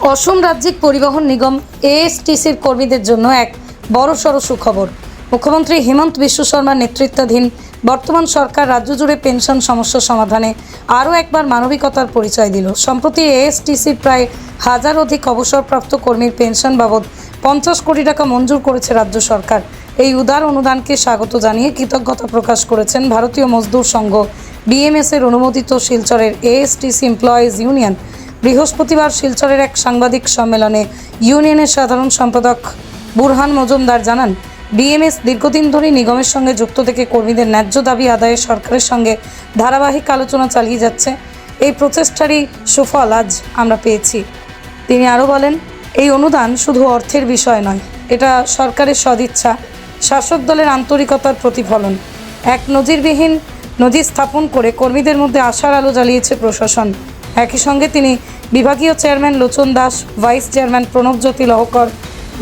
অসম রাজ্যিক পরিবহন নিগম এএসটিসির কর্মীদের জন্য এক বড় বড়সড় সুখবর। মুখ্যমন্ত্রী হেমন্ত বিশ্ব শর্মার নেতৃত্বাধীন বর্তমান সরকার রাজ্য জুড়ে পেনশন সমস্যা সমাধানে আরও একবার মানবিকতার পরিচয় দিল। সম্প্রতি এএসটিসির প্রায় হাজার অধিক অবসরপ্রাপ্ত কর্মীর পেনশন বাবদ পঞ্চাশ কোটি টাকা মঞ্জুর করেছে রাজ্য সরকার। এই উদার অনুদানকে স্বাগত জানিয়ে কৃতজ্ঞতা প্রকাশ করেছেন ভারতীয় মজদুর সংঘ বিএমএস এর অনুমোদিত শিলচরের এএসটিসি এমপ্লয়িজ ইউনিয়ন বৃহস্পতিবার শিলচরের এক সাংবাদিক সম্মেলনে ইউনিয়নের সাধারণ সম্পাদক বুরহান মজুমদার জানান, বিএমএস দীর্ঘদিন ধরে নিগমের সঙ্গে যুক্ত থেকে কর্মীদের ন্যায্য দাবি আদায়ে সরকারের সঙ্গে ধারাবাহিক আলোচনা চালিয়ে যাচ্ছে। এই প্রচেষ্টারই সুফল আজ আমরা পেয়েছি। তিনি আরও বলেন, এই অনুদান শুধু অর্থের বিষয় নয়, এটা সরকারের সদিচ্ছা, শাসক দলের আন্তরিকতার প্রতিফলন। এক নজিরবিহীন নজির স্থাপন করে কর্মীদের মধ্যে আশার আলো জ্বালিয়েছে প্রশাসন। একই সঙ্গে তিনি বিভাগীয় chairman Lochan Das, vice chairman Pranabjyoti Lahkar,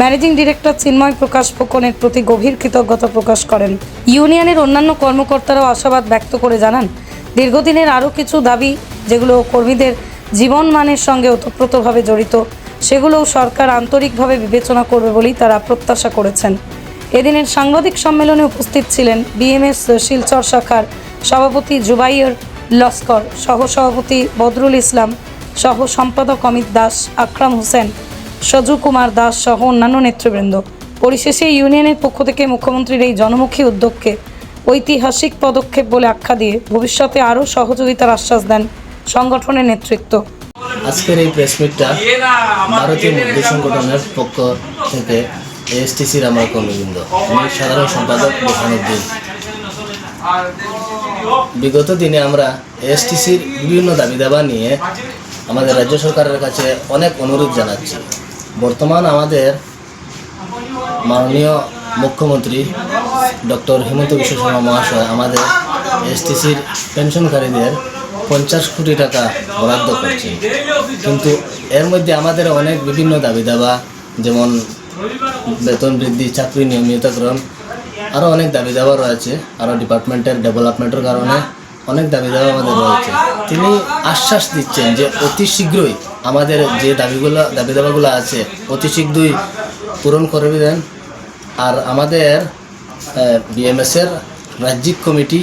managing director Chinmoy Prakash ফুকনের প্রতি গভীর কৃতজ্ঞতা প্রকাশ করেন। ইউনিয়নের অন্যান্য কর্মকর্তারাও আশাবাদ ব্যক্ত করে জানান, দীর্ঘদিনের আরও কিছু দাবি যেগুলো কর্মীদের জীবন মানের সঙ্গে ওতপ্রোতভাবে জড়িত, সেগুলোও সরকার আন্তরিকভাবে বিবেচনা করবে বলেই তারা প্রত্যাশা করেছেন। এদিনের সাংবাদিক সম্মেলনে উপস্থিত ছিলেন বিএমএস শিলচর শাখার সভাপতি জুবাইর লস্কর সহ সভাপতি বদরুল ইসলাম সহ সম্পাদক অমিত দাস, আকরাম হোসেন, সজু কুমার দাস সহ অন্যান্য নেতৃবৃন্দ। পরিশেষে ইউনিয়নের পক্ষ থেকে মুখ্যমন্ত্রীর এই জনমুখী উদ্যোগকে ঐতিহাসিক পদক্ষেপ বলে আখ্যা দিয়ে ভবিষ্যতে আরও সহযোগিতার আশ্বাস দেন সংগঠনের নেতৃত্ব। আজকের এই প্রেস মিটটা ভারতীয় মজদুর সংগঠনের পক্ষ থেকে এএসটিসির আমার কর্মবৃন্দ সাধারণ সম্পাদক বোখানুদ্দিন বিগত দিনে আমরা এএসটিসির বিভিন্ন দাবি দাবা নিয়ে আমাদের রাজ্য সরকারের কাছে অনেক অনুরোধ জানাচ্ছি। বর্তমান আমাদের মাননীয় মুখ্যমন্ত্রী ডক্টর হিমন্ত বিশ্ব শর্মা মহাশয় আমাদের এসটিসির পেনশনকারীদের পঞ্চাশ কোটি টাকা বরাদ্দ করছেন। কিন্তু এর মধ্যে আমাদের অনেক বিভিন্ন দাবি দাবা যেমন বেতন বৃদ্ধি, চাকরি নিয়মিতকরণ আরও অনেক দাবি দাবা রয়েছে। আরও ডিপার্টমেন্টের ডেভেলপমেন্টের কারণে অনেক দাবি দাবা আমাদের রয়েছে। তিনি আশ্বাস দিচ্ছেন যে অতি শীঘ্রই আমাদের যে দাবিগুলো দাবি দাবাগুলো আছে, অতি শীঘ্রই পূরণ করে দেন। আর আমাদের বিএমএসের রাজ্যিক কমিটি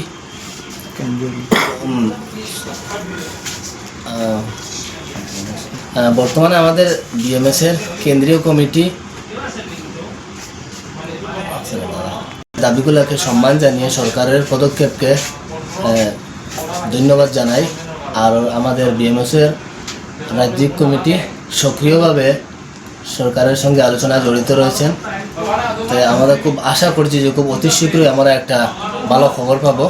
বর্তমানে আমাদের বিএমএসের কেন্দ্রীয় কমিটি দাবিগুলোকে সম্মান জানিয়ে সরকারের পদক্ষেপকে ধন্যবাদ জানাই। আর আমাদের বিএমএসের রাজ্যিক কমিটি সক্রিয়ভাবে সরকারের সঙ্গে আলোচনা জড়িত রয়েছেন। তাই আমরা খুব আশা করছি যে খুব অতি শীঘ্রই আমরা একটা ভালো খবর পাবো।